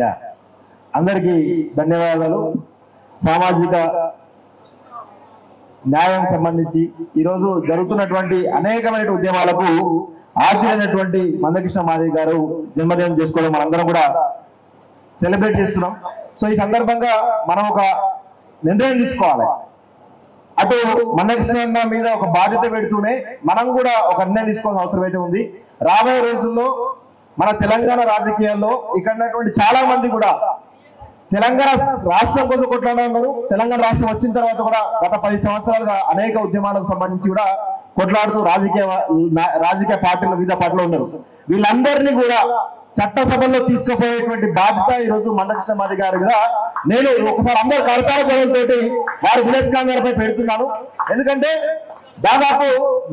Yeah. అందరికీ ధన్యవాదాలు. సామాజిక న్యాయం సంబంధించి ఈరోజు జరుగుతున్నటువంటి అనేకమైన ఉద్యమాలకు ఆద్యులైనటువంటి మందకృష్ణ మాదిరి గారు జన్మదినం చేసుకోవడం మనందరం కూడా సెలబ్రేట్ చేస్తున్నాం. సో ఈ సందర్భంగా మనం ఒక నిర్ణయం తీసుకోవాలి. అటు మందకృష్ణ మీద ఒక బాధ్యత పెడుతూనే మనం కూడా ఒక నిర్ణయం తీసుకోవాల్సిన అవసరం అయితే ఉంది. రాబోయే రోజుల్లో మన తెలంగాణ రాజకీయాల్లో ఇక్కడ ఉన్నటువంటి చాలా మంది కూడా తెలంగాణ రాష్ట్రం కోసం కొట్లాడుతున్నారు తెలంగాణ రాష్ట్రం వచ్చిన తర్వాత కూడా గత పది సంవత్సరాలుగా అనేక ఉద్యమాలకు సంబంధించి కూడా కొట్లాడుతూ రాజకీయ రాజకీయ పార్టీలు వివిధ పార్టీలు ఉన్నారు. వీళ్ళందరినీ కూడా చట్టసభల్లో తీసుకుపోయేటువంటి బాధ్యత ఈ రోజు మందకృష్ణ మాది గారు కూడా నేను ఒకసారి అందరు కడతాల పదవులతోటి వారు విలేజ్ ఖాన్ గారిపై పెడుతున్నాను. ఎందుకంటే దాదాపు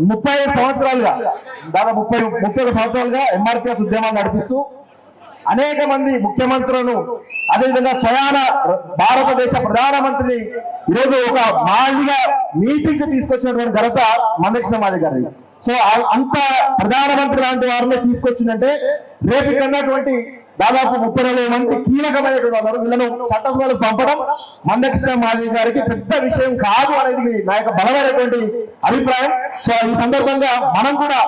ముప్పై సంవత్సరాలుగా దాదాపు ముప్పై ముప్పై సంవత్సరాలుగా ఎంఆర్పిఎస్ ఉద్యమాన్ని నడిపిస్తూ అనేక మంది ముఖ్యమంత్రులను అదేవిధంగా స్వయాన భారతదేశ ప్రధానమంత్రిని ఈరోజు ఒక మాదిగా మీటింగ్ తీసుకొచ్చినటువంటి ఘనత మందకృష్ణ మాది గారి సో అంత ప్రధానమంత్రి లాంటి వారిని తీసుకొచ్చిందంటే రేపు కన్నటువంటి దాదాపు ముప్పై నలభై మంది కీలకమైనటువంటి వారు. వీళ్ళను చట్టసభలకు పంపడం మందకృష్ణ మాజీ గారికి పెద్ద విషయం కాదు అనేది నా యొక్క బలమైనటువంటి అభిప్రాయం. సో ఈ సందర్భంగా మనం కూడా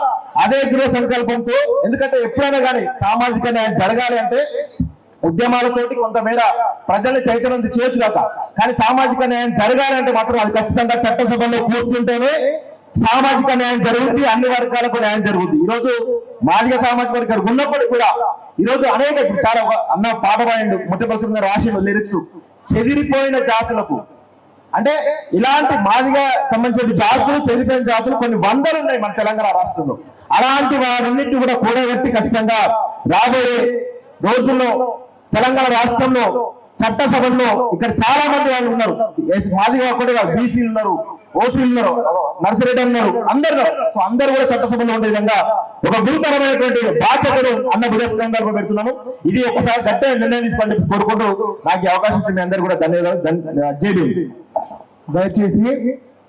అదే దృఢ సంకల్పంతో ఎందుకంటే ఎప్పుడైనా కానీ సామాజిక న్యాయం జరగాలి అంటే ఉద్యమాలతోటి కొంతమేర ప్రజల్ని చైతన్యం చేయొచ్చు కాక కానీ సామాజిక న్యాయం జరగాలి అంటే మాత్రం అది ఖచ్చితంగా చట్టసభలో కూర్చుంటేనే సామాజిక న్యాయం జరుగుతుంది అన్ని వర్గాలకు న్యాయం జరుగుతుంది ఈరోజు రోజు సామర్థ్యం సామాజిక వర్గాలు కూడా ఈ రోజు అనేక చాలా అన్న పాట పాడండు ముట్టపల్సిన రాసిన లిరిక్స్ చెదిరిపోయిన జాతులకు. అంటే ఇలాంటి మాదిగా సంబంధించిన జాతులు చెదిరిపోయిన జాతులు కొన్ని వందలు ఉన్నాయి మన తెలంగాణ రాష్ట్రంలో. అలాంటి వారన్నింటినీ కూడా కూడగట్టి ఖచ్చితంగా రాబోయే రోజుల్లో తెలంగాణ రాష్ట్రంలో చట్టసభల్లో ఇక్కడ చాలా మంది వాళ్ళు ఉన్నారు. మాది కాకుండా బీసీలు ఉన్నారు ఓసీలు ఉన్నారు నర్సరెడ్డి ఉన్నారు అందరు సో అందరు కూడా చట్టసభలో ఉండే విధంగా ఒక గురుతరమైనటువంటి బాధ్యతను అన్న బుధస్కంగా పెడుతున్నాను ఇది ఒకసారి గట్టే నిర్ణయం తీసుకోండి కోరుకుంటూ నాకు అవకాశం ఇచ్చిన అందరూ కూడా ధన్యవాదాలు. దయచేసి